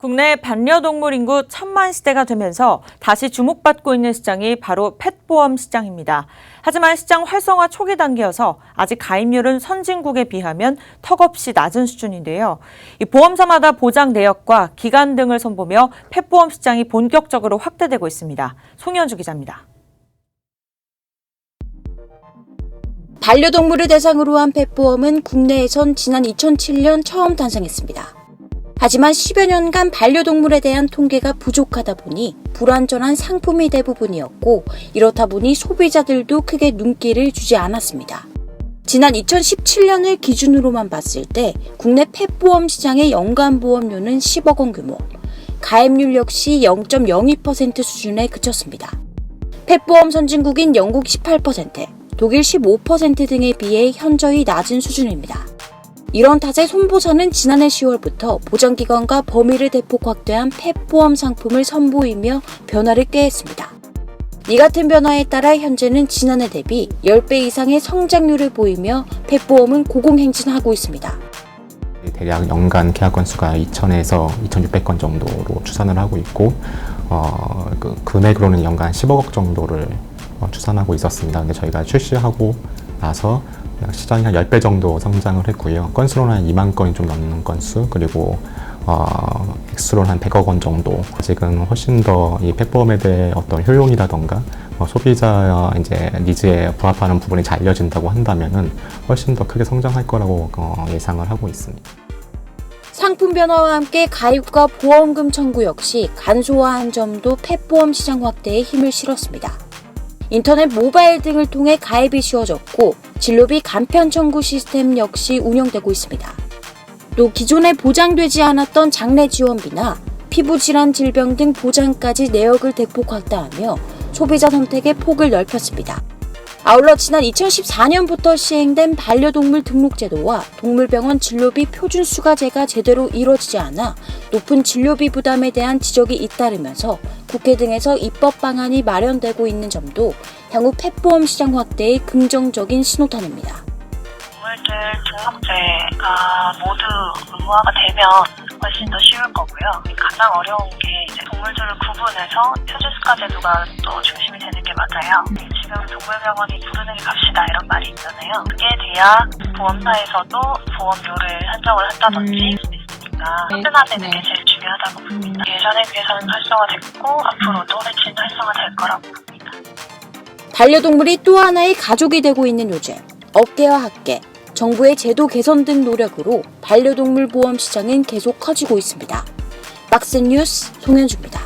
국내 반려동물 인구 천만 시대가 되면서 다시 주목받고 있는 시장이 바로 펫보험 시장입니다. 하지만 시장 활성화 초기 단계여서 아직 가입률은 선진국에 비하면 턱없이 낮은 수준인데요. 이 보험사마다 보장 내역과 기간 등을 선보며 펫보험 시장이 본격적으로 확대되고 있습니다. 송현주 기자입니다. 반려동물을 대상으로 한 펫보험은 국내에선 지난 2007년 처음 탄생했습니다. 하지만 10여 년간 반려동물에 대한 통계가 부족하다 보니 불완전한 상품이 대부분이었고 이렇다 보니 소비자들도 크게 눈길을 주지 않았습니다. 지난 2017년을 기준으로만 봤을 때 국내 펫보험 시장의 연간 보험료는 10억 원 규모, 가입률 역시 0.02% 수준에 그쳤습니다. 펫보험 선진국인 영국 18%, 독일 15% 등에 비해 현저히 낮은 수준입니다. 이런 탓에 손보사는 지난해 10월부터 보장기관과 범위를 대폭 확대한 펫보험 상품을 선보이며 변화를 꾀했습니다. 이 같은 변화에 따라 현재는 지난해 대비 10배 이상의 성장률을 보이며 펫보험은 고공행진하고 있습니다. 대략 연간 계약 건수가 2,000에서 2,600건 정도로 추산을 하고 있고 어, 그 금액으로는 연간 10억 정도를 어, 추산하고 있었습니다. 근데 저희가 출시하고 나서 약 시장이 한 10배 정도 성장을 했고요. 건수로는 한 2만 건이 좀 넘는 건수 그리고 어, 액수로는 한 100억 원 정도. 아직은 훨씬 더이 펫보험에 대해 어떤 효용이라던가 어, 소비자 이제 니즈에 부합하는 부분이 잘 알려진다고 한다면은 훨씬 더 크게 성장할 거라고 어, 예상을 하고 있습니다. 상품 변화와 함께 가입과 보험금 청구 역시 간소화한 점도 펫보험 시장 확대에 힘을 실었습니다. 인터넷 모바일 등을 통해 가입이 쉬워졌고 진료비 간편 청구 시스템 역시 운영되고 있습니다. 또 기존에 보장되지 않았던 장래 지원비나 피부 질환 질병 등 보장까지 내역을 대폭 확대하며 소비자 선택의 폭을 넓혔습니다. 아울러 지난 2014년부터 시행된 반려동물 등록 제도와 동물병원 진료비 표준 수가제가 제대로 이루어지지 않아 높은 진료비 부담에 대한 지적이 잇따르면서 국회 등에서 입법 방안이 마련되고 있는 점도 향후 펫보험 시장 확대의 긍정적인 신호탄입니다. 동물들 등록제가 모두 의무화가 되면 훨씬 더 쉬울 거고요. 가장 어려운 게 이제 동물들을 구분해서 표준수가 제도가 또 중심이 되는 게 맞아요. 지금 동물병원이 부르는 게 값이다 이런 말이 있잖아요. 그게 돼야 보험사에서도 보험료를 한정을 한다든지 할수 있으니까 확인화되는 게 제일 중요하다고 봅니다. 예전에 비해서는 활성화됐고 앞으로도 훨씬 활성화될 거라고 봅니다. 반려동물이 또 하나의 가족이 되고 있는 요즘 업계와 학계, 정부의 제도 개선 등 노력으로 반려동물 보험 시장은 계속 커지고 있습니다. 박스 뉴스 송현주입니다.